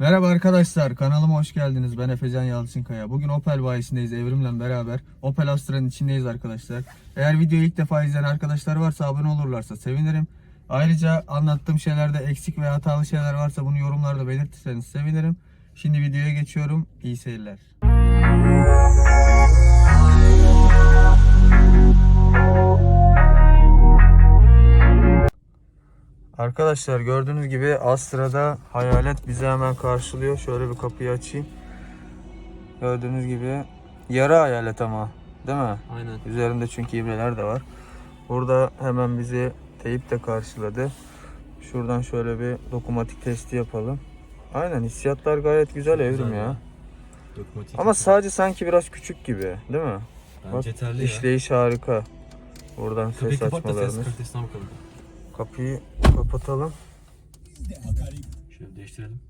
Merhaba arkadaşlar, kanalıma hoş geldiniz. Ben Efecan Yalçınkaya. Bugün Opel bayisindeyiz Evrim'le beraber. Opel Astra'nın içindeyiz arkadaşlar. Eğer videoyu ilk defa izleyen arkadaşlar varsa abone olurlarsa sevinirim. Ayrıca anlattığım şeylerde eksik ve hatalı şeyler varsa bunu yorumlarda belirtirseniz sevinirim. Şimdi videoya geçiyorum. İyi seyirler. Arkadaşlar gördüğünüz gibi Astra'da hayalet bizi hemen karşılıyor. Şöyle bir kapıyı açayım. Gördüğünüz gibi yarı hayalet ama değil mi? Aynen. Üzerinde çünkü ibreler de var. Burada hemen bizi teyip de karşıladı. Şuradan şöyle bir dokunmatik testi yapalım. Aynen hissiyatlar gayet güzel evrim Güzel ya. Dokunmatik Ama sadece sanki biraz küçük gibi değil mi? Bence Bak, yeterli ya. İşleyiş harika. Buradan ses ses açmalarımız. bakalım. Kapıyı kapatalım. Şöyle değiştirelim.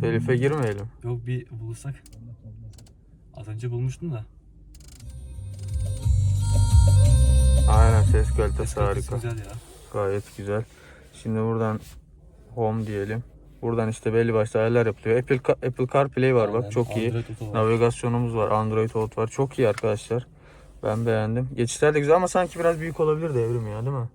Telife girmeyelim. Yok bir bulursak. Az önce bulmuştum da. Aynen ses Ses kalitesi kalitesi harika. güzel ya. Gayet güzel. Şimdi buradan home diyelim. Buradan işte belli başlı ayarlar yapılıyor. Apple Apple CarPlay var bak Aynen. çok iyi. Android Auto var. Navigasyonumuz var. Android Auto var. Çok iyi arkadaşlar. Ben beğendim. Geçişler de güzel ama sanki biraz büyük olabilir de evrim ya değil mi?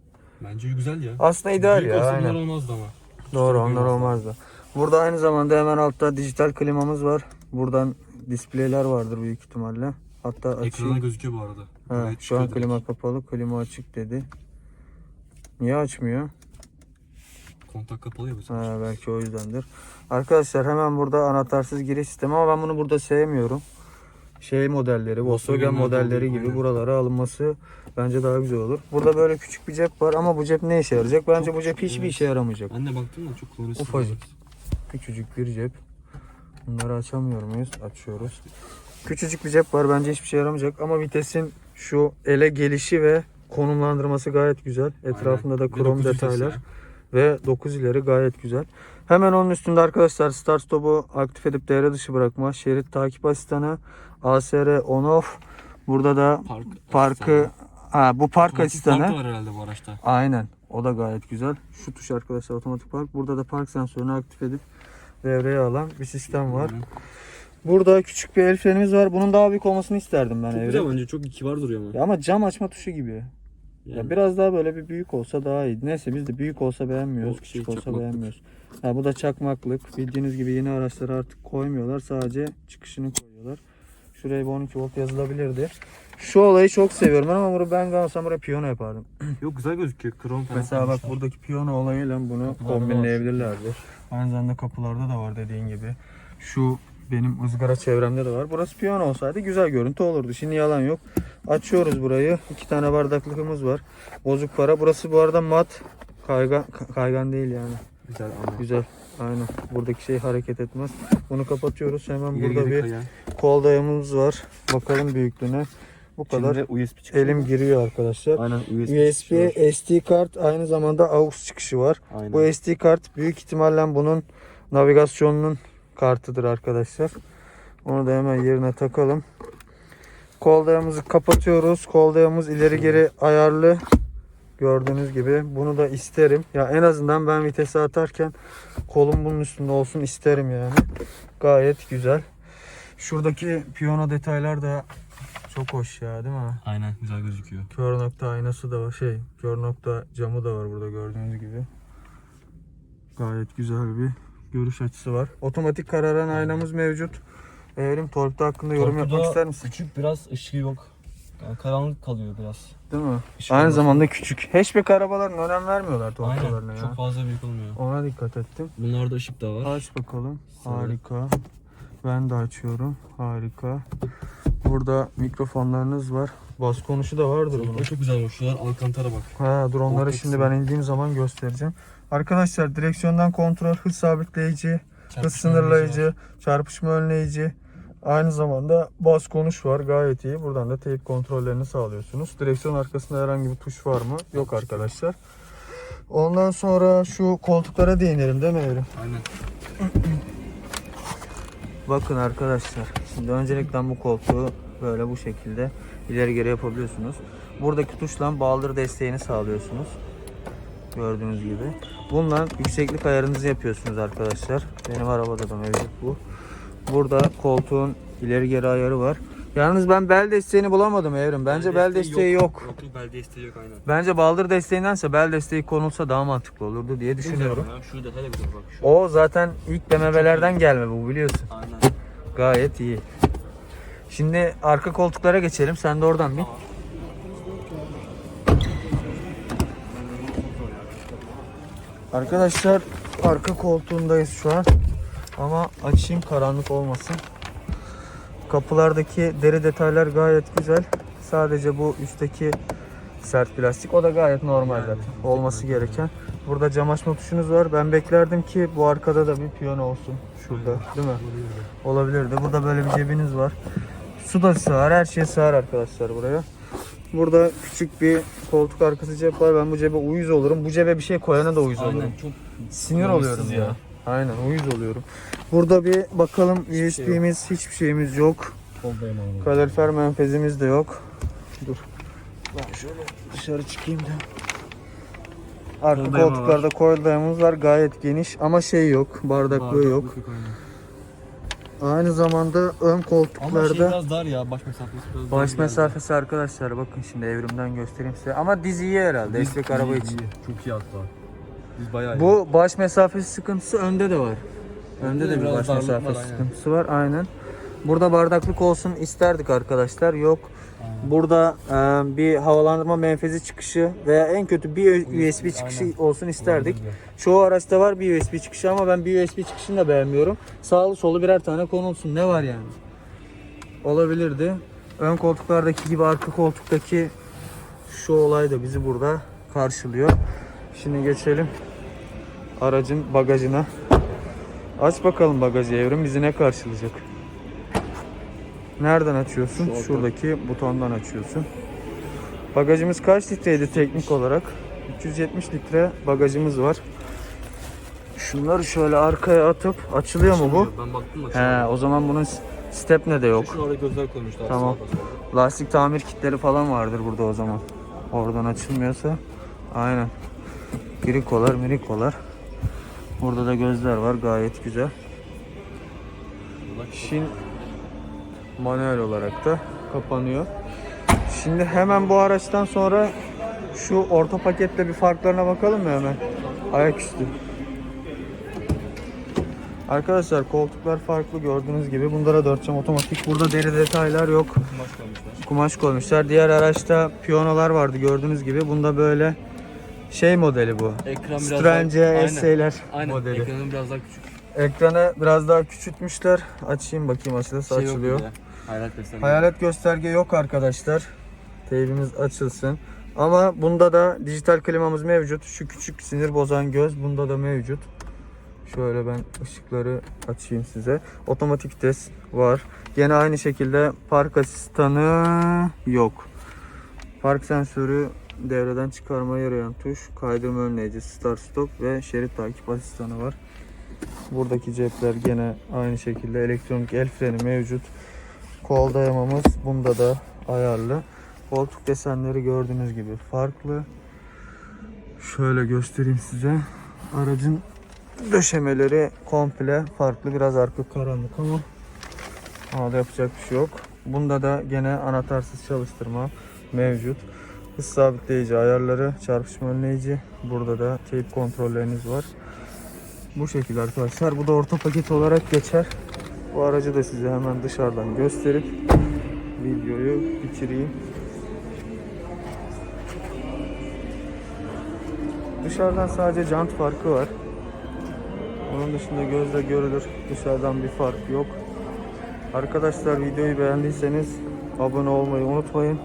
Bence güzel ya. Aslında ideal Büyük ya. olsa Aynen. bunlar olmazdı ama. Doğru Küçük onlar olmazdı. olmazdı. Burada aynı zamanda hemen altta dijital klimamız var. Buradan displeyler vardır büyük ihtimalle. Hatta Ekrana açayım. gözüküyor bu arada. Ha, Gayet şu an çıkıyor klima direkt. kapalı, klima açık dedi. Niye açmıyor? Kontak kapalı ya bu sefer. Ha, belki o yüzdendir. Arkadaşlar hemen burada anahtarsız giriş sistemi ama ben bunu burada sevmiyorum. Şey modelleri, Volkswagen modelleri gibi aynen. buralara alınması bence daha güzel olur. Burada böyle küçük bir cep var ama bu cep ne işe yarayacak? Bence Çok bu cep hiçbir evet. işe yaramayacak. Ben de baktım da çok kullanışlı. Ufacık. Küçücük bir cep. Bunları açamıyor muyuz? Açıyoruz. Küçücük bir cep var bence hiçbir şey yaramayacak ama vitesin şu ele gelişi ve konumlandırması gayet güzel. Etrafında da krom detaylar ve 9 ileri gayet güzel. Hemen onun üstünde arkadaşlar start stop'u aktif edip devre dışı bırakma, şerit takip asistanı, ASR on off. Burada da Park, parkı ha bu park Otomatik asistanı. Park var herhalde bu araçta. Aynen. O da gayet güzel. Şu tuş arkadaşlar otomatik park. Burada da park sensörünü aktif edip devreye alan bir sistem var. Burada küçük bir el frenimiz var. Bunun daha büyük olmasını isterdim ben Çok evde. güzel bence. Çok kibar duruyor ama. Ya ama cam açma tuşu gibi. Ya Yani biraz daha böyle bir büyük olsa daha iyi. Neyse biz de büyük olsa beğenmiyoruz, O şey, küçük olsa çakmaklık. beğenmiyoruz. Ha bu da çakmaklık. Bildiğiniz gibi yeni araçları artık koymuyorlar. Sadece çıkışını koyuyorlar. Şuraya bir 12 volt yazılabilirdi. Şu olayı çok seviyorum ben ama bunu ben kalsam buraya piyano yapardım. Yok güzel gözüküyor. Krom. Mesela bak buradaki piyano olayıyla bunu Kapılarda kombinleyebilirlerdi. Aynı zamanda kapılarda da var dediğin gibi. Şu benim ızgara çevremde de var. Burası piyano olsaydı güzel görüntü olurdu. Şimdi yalan yok. Açıyoruz burayı. İki tane bardaklıkımız var. Bozuk para. Burası bu arada mat. Kaygan, kaygan değil yani. Güzel ama. Güzel. Aynen. Buradaki şey hareket etmez. Bunu kapatıyoruz. Hemen İleri burada geri bir kayan. kol dayamız var. Bakalım büyüklüğüne. Bu kadar. USB çıkışı Elim giriyor arkadaşlar. Aynen USB, USB. SD kart aynı zamanda AUX çıkışı var. Aynen. Bu SD kart büyük ihtimalle bunun navigasyonunun kartıdır arkadaşlar. Onu da hemen yerine takalım. Kol dayamızı kapatıyoruz. Kol dayamız ileri geri ayarlı. Gördüğünüz gibi bunu da isterim. Ya en azından ben vitesi atarken kolum bunun üstünde olsun isterim yani. Gayet güzel. Şuradaki piyano detaylar da çok hoş ya değil mi? Aynen güzel gözüküyor. Kör nokta aynası da var. Şey, kör nokta camı da var burada gördüğünüz gibi. Gayet güzel bir görüş açısı var. Otomatik kararan aynamız mevcut. Evrim torpido hakkında yorum Torpido yapmak ister misin? Küçük biraz ışığı yok. Yani karanlık kalıyor biraz. Değil mi? Işık Aynı olmasa- zamanda küçük. Hatchback arabaların önem vermiyorlar torpidolarına Aynen. ya. Çok fazla büyük olmuyor. Ona dikkat ettim. Bunlarda ışık da var. Aç bakalım. Harika. Ben de açıyorum. Harika. Burada mikrofonlarınız var. Bas konuşu da vardır bunun. Çok, güzel olmuş. Şuralar Alcantara bak. Ha dur onları şimdi ben indiğim zaman göstereceğim. Arkadaşlar direksiyondan kontrol, hız sabitleyici, hız Çarpışma sınırlayıcı, çarpışma önleyici. Aynı zamanda bas konuş var gayet iyi. Buradan da teyip kontrollerini sağlıyorsunuz. Direksiyon arkasında herhangi bir tuş var mı? Yok arkadaşlar. Ondan sonra şu koltuklara değinelim değil mi Evrim? Aynen. Bakın arkadaşlar. Şimdi öncelikle bu koltuğu böyle bu şekilde ileri geri yapabiliyorsunuz. Buradaki tuşla baldır desteğini sağlıyorsunuz. Gördüğünüz gibi. Bununla yükseklik ayarınızı yapıyorsunuz arkadaşlar. Benim arabada da mevcut bu. Burada koltuğun ileri geri ayarı var. Yalnız ben bel desteğini bulamadım Evrim. Bence bel desteği yok. Yok yok bel desteği yok aynen. Bence baldır desteğindense bel desteği konulsa daha mantıklı olurdu diye düşünüyorum. Ya, şu detaya bir bak. Şu. O zaten ilk BMW'lerden gelme bu biliyorsun. Aynen. Gayet iyi. Şimdi arka koltuklara geçelim. Sen de oradan bin. Arkadaşlar arka koltuğundayız şu an. Ama açayım karanlık olmasın. Kapılardaki deri detaylar gayet güzel. Sadece bu üstteki sert plastik. O da gayet normal zaten. Olması gereken. Burada cam açma tuşunuz var. Ben beklerdim ki bu arkada da bir piyano olsun. Şurada. Değil mi? Olabilirdi. Burada böyle bir cebiniz var. Su da sığar. Her şey sığar arkadaşlar buraya. Burada küçük bir koltuk arkası cep var. Ben bu cebe uyuz olurum. Bu cebe bir şey koyana da uyuz olurum. Aynen çok Sinir oluyorum ya. ya. Aynen uyuz oluyorum. Burada bir bakalım USB'miz hiçbir şeyimiz yok. Kalorifer menfezimiz de yok. Dur. Ben şöyle dışarı çıkayım da. Arka dayama koltuklarda coil dayamamız var. Gayet geniş ama şey yok. Bardaklığı yok. Aynı zamanda ön Ama şey koltuklarda biraz dar ya baş mesafesi biraz baş dar mesafesi arkadaşlar bakın şimdi evrimden göstereyim size. Ama diz iyi herhalde yani. eşlik araba iyi, için. iyi. Çok iyi hatta. Biz bayağı iyi. Bu baş mesafesi sıkıntısı önde de var. Önde de bir biraz baş darlık var, mesafesi aynen. sıkıntısı var aynen. Burada bardaklık olsun isterdik arkadaşlar. Yok. Burada e, bir havalandırma menfezi çıkışı veya en kötü bir USB çıkışı aynen. olsun isterdik. Çoğu araçta var bir USB çıkışı ama ben bir USB çıkışını da beğenmiyorum. Sağlı solu birer tane konulsun. Ne var yani? Olabilirdi. Ön koltuklardaki gibi arka koltuktaki şu olay da bizi burada karşılıyor. Şimdi geçelim aracın bagajına. Aç bakalım bagajı evrim bizi ne karşılayacak? Nereden açıyorsun? Şu alttan. Şuradaki butondan açıyorsun. Bagajımız kaç litreydi teknik olarak? 370 litre bagajımız var. Şunları şöyle arkaya atıp açılıyor mu bu? Ben baktım da. He, o zaman bunun stepne de yok. Şu oraya gözler koymuşlar. Tamam. Lastik tamir kitleri falan vardır burada o zaman. Oradan açılmıyorsa. Aynen. Grikolar, mirikolar. Burada da gözler var gayet güzel. Şin manuel olarak da kapanıyor. Şimdi hemen bu araçtan sonra şu orta paketle bir farklarına bakalım mı hemen? Ayaküstü. Arkadaşlar koltuklar farklı gördüğünüz gibi. Bunda da 4 cam otomatik. Burada deri detaylar yok. Kumaş koymuşlar. Kumaş koymuşlar. Diğer araçta piyanolar vardı gördüğünüz gibi. Bunda böyle şey modeli bu. Ekran biraz Strange daha... Aynen. modeli. Ekranın biraz daha küçük. Ekranı biraz daha küçültmüşler. Açayım bakayım açılırsa Şey açılıyor. Hayalet gösterge. Hayalet gösterge yok arkadaşlar. Teybimiz açılsın. Ama bunda da dijital klimamız mevcut. Şu küçük sinir bozan göz bunda da mevcut. Şöyle ben ışıkları açayım size. Otomatik vites var. Gene aynı şekilde park asistanı yok. Park sensörü devreden çıkarmaya yarayan tuş, kaydırma önleyici, start stop ve şerit takip asistanı var. Buradaki cepler gene aynı şekilde elektronik el freni mevcut. Kol dayamamız bunda da ayarlı. Koltuk desenleri gördüğünüz gibi farklı. Şöyle göstereyim size. Aracın döşemeleri komple farklı. Biraz arka karanlık ama ama da yapacak bir şey yok. Bunda da gene anahtarsız çalıştırma mevcut. Hız sabitleyici ayarları, çarpışma önleyici. Burada da teyp kontrolleriniz var. Bu şekilde arkadaşlar. Bu da orta paket olarak geçer. Bu aracı da size hemen dışarıdan gösterip videoyu bitireyim. Dışarıdan sadece jant farkı var. Onun dışında gözle görülür. Dışarıdan bir fark yok. Arkadaşlar videoyu beğendiyseniz abone olmayı unutmayın.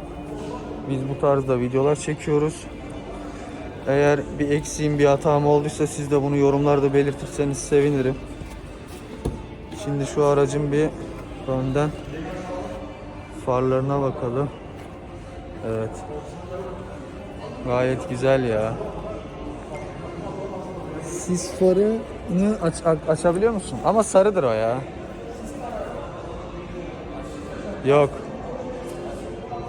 Biz bu tarzda videolar çekiyoruz. Eğer bir eksiğim bir hatam olduysa siz de bunu yorumlarda belirtirseniz sevinirim. Şimdi şu aracın bir önden farlarına bakalım. Evet. Gayet güzel ya. Sis farını aç, açabiliyor musun? Ama sarıdır o ya. Yok.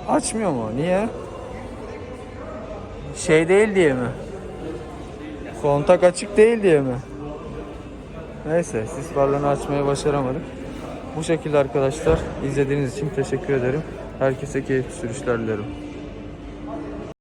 Açmıyor mu? Niye? Şey değil diye mi? Kontak açık değil diye mi? Neyse sis farlarını açmayı başaramadık. Bu şekilde arkadaşlar izlediğiniz için teşekkür ederim. Herkese keyifli sürüşler dilerim.